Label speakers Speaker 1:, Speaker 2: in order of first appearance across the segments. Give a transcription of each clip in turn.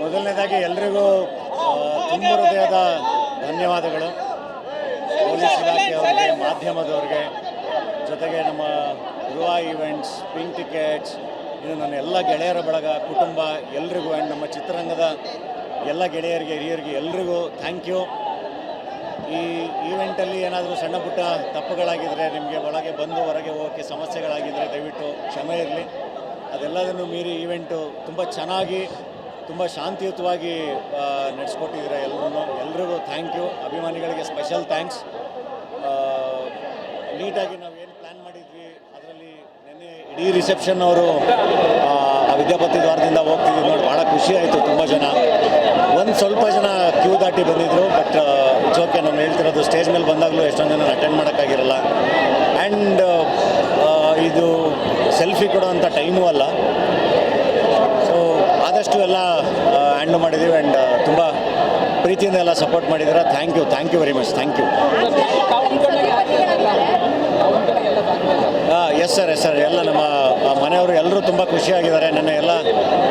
Speaker 1: ಮೊದಲನೇದಾಗಿ ಎಲ್ರಿಗೂ ತುಂಬ ಹೃದಯದ ಧನ್ಯವಾದಗಳು. ಪೊಲೀಸ್ ಇಲಾಖೆಯವರಿಗೆ ಮಾಧ್ಯಮದವ್ರಿಗೆ, ಜೊತೆಗೆ ನಮ್ಮ ಯುವ ಈವೆಂಟ್ಸ್, ಪಿಂಕ್ ಟಿಕೆಟ್ಸ್, ಇನ್ನು ನನ್ನ ಎಲ್ಲ ಗೆಳೆಯರ ಬಳಗ, ಕುಟುಂಬ, ಎಲ್ರಿಗೂ ಆ್ಯಂಡ್ ನಮ್ಮ ಚಿತ್ರರಂಗದ ಎಲ್ಲ ಗೆಳೆಯರಿಗೆ, ಹಿರಿಯರಿಗೆ ಎಲ್ರಿಗೂ ಥ್ಯಾಂಕ್ ಯು ಈ ಈವೆಂಟಲ್ಲಿ ಏನಾದರೂ ಸಣ್ಣ ಪುಟ್ಟ ತಪ್ಪುಗಳಾಗಿದ್ದರೆ ನಿಮಗೆ ಒಳಗೆ ಬಂದು ಹೊರಗೆ ಹೋಗೋಕ್ಕೆ ಸಮಸ್ಯೆಗಳಾಗಿದ್ದರೆ ದಯವಿಟ್ಟು ಕ್ಷಮೆ ಇರಲಿ. ಅದೆಲ್ಲದನ್ನು ಮೀರಿ ಈವೆಂಟು ತುಂಬ ಚೆನ್ನಾಗಿ, ತುಂಬ ಶಾಂತಿಯುತವಾಗಿ ನಡೆಸ್ಕೊಟ್ಟಿದ್ದೀರ ಎಲ್ಲರೂ ಎಲ್ರಿಗೂ ಥ್ಯಾಂಕ್ ಯು ಅಭಿಮಾನಿಗಳಿಗೆ ಸ್ಪೆಷಲ್ ಥ್ಯಾಂಕ್ಸ್ ನೀಟಾಗಿ ನಾವು ಏನು ಪ್ಲ್ಯಾನ್ ಮಾಡಿದ್ವಿ, ಅದರಲ್ಲಿ ನಿನ್ನೆ ಇಡೀ ರಿಸೆಪ್ಷನ್ ಅವರು, ಆ ವಿದ್ಯಾಪತಿ ದ್ವಾರದಿಂದ ಹೋಗ್ತಿದ್ವಿ ನೋಡಿ, ಭಾಳ ಖುಷಿ ಆಯಿತು ತುಂಬ ಜನ. ಒಂದು ಸ್ವಲ್ಪ ಜನ ಕ್ಯೂ ದಾಟಿ ಬಂದಿದ್ದರು ಬಟ್ ಓಕೆ ನಾನು ಹೇಳ್ತಿರೋದು ಸ್ಟೇಜ್ ಮೇಲೆ ಬಂದಾಗಲೂ ಎಷ್ಟೊಂದು ಜನ ಅಟೆಂಡ್ ಮಾಡೋಕ್ಕಾಗಿರಲ್ಲ. ಆ್ಯಂಡ್ ಇದು ಸೆಲ್ಫಿ ಕೊಡುವಂಥ ಟೈಮೂ ಅಲ್ಲ. ಸೊ ಆದಷ್ಟು ಎಲ್ಲ ಹ್ಯಾಂಡ್ ಮಾಡಿದ್ದೀವಿ ಆ್ಯಂಡ್ ತುಂಬ ಪ್ರೀತಿಯಿಂದ ಎಲ್ಲ ಸಪೋರ್ಟ್ ಮಾಡಿದ್ದೀರಾ. Thank you thank you very much thank you ಹಾಂ ಎಸ್ ಸರ್ ಎಸ್ ಸರ್ ಎಲ್ಲ ನಮ್ಮ ಮನೆಯವರು ಎಲ್ಲರೂ ತುಂಬ ಖುಷಿಯಾಗಿದ್ದಾರೆ. ನನ್ನ ಎಲ್ಲ,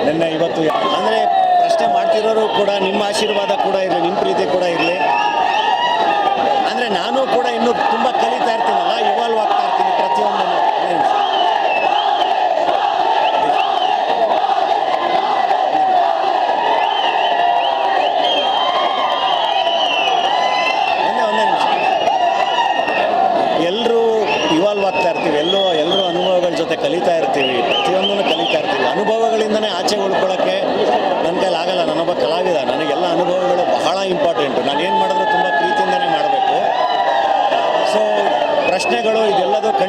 Speaker 1: ನಿನ್ನೆ ಇವತ್ತು, ಅಂದರೆ ಪ್ರಶ್ನೆ ಮಾಡ್ತಿರೋರು ಕೂಡ ನಿಮ್ಮ ಆಶೀರ್ವಾದ ಕೂಡ ಇರಲಿ, ನಿಮ್ಮ ಪ್ರೀತಿ ಕೂಡ ಇರಲಿ. ಅಂದರೆ ನಾನು ಕೂಡ ಇನ್ನೂ ತುಂಬ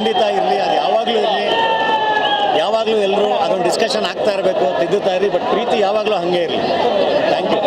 Speaker 1: ಖಂಡಿತ ಇರಲಿ, ಅದು ಯಾವಾಗಲೂ ಇರಲಿ. ಯಾವಾಗಲೂ ಎಲ್ಲರೂ ಅದೊಂದು ಡಿಸ್ಕಷನ್ ಆಗ್ತಾ ಇರಬೇಕು, ತಿದ್ದುತ್ತಾ ಇರಲಿ ಬಟ್ ಪ್ರೀತಿ ಯಾವಾಗಲೂ ಹಾಗೆ ಇರಲಿ. ಥ್ಯಾಂಕ್ ಯು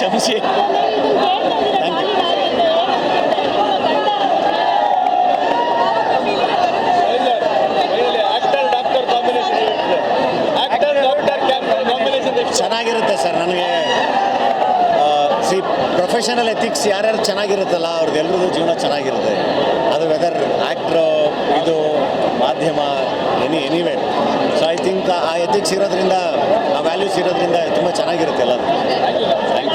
Speaker 1: ಕ್ಷಮಿಸಿ. ಚೆನ್ನಾಗಿರುತ್ತೆ ಸರ್, ನನಗೆ ಸಿ ಪ್ರೊಫೆಷನಲ್ ಎಥಿಕ್ಸ್ ಯಾರ್ಯಾರು ಚೆನ್ನಾಗಿರುತ್ತಲ್ಲ ಅವ್ರದ್ದೆಲ್ಲರದ್ದು ಜೀವನ ಚೆನ್ನಾಗಿರುತ್ತೆ. ಅದು ವೆದರ್ ಆ್ಯಕ್ಟ್ರು ಇದು, ಮಾಧ್ಯಮ any anyway so I think ಆ ಎಥಿಕ್ಸ್ ಇರೋದ್ರಿಂದ, ಆ ವ್ಯಾಲ್ಯೂಸ್ ಇರೋದ್ರಿಂದ ತುಂಬ ಚೆನ್ನಾಗಿರುತ್ತೆ ಎಲ್ಲ ಥ್ಯಾಂಕ್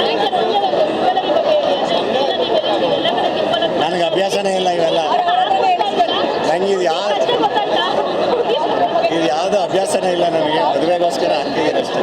Speaker 1: ನನಗೆ ಅಭ್ಯಾಸನೇ ಇಲ್ಲ ಇವೆಲ್ಲ. ನನಗೆ ಇದು ಯಾವ ಇದು ಯಾವುದು ಅಭ್ಯಾಸನೇ ಇಲ್ಲ ನನಗೆ. ಮದುವೆಗೋಸ್ಕರ ಹಂಗೆ ಅಷ್ಟೇ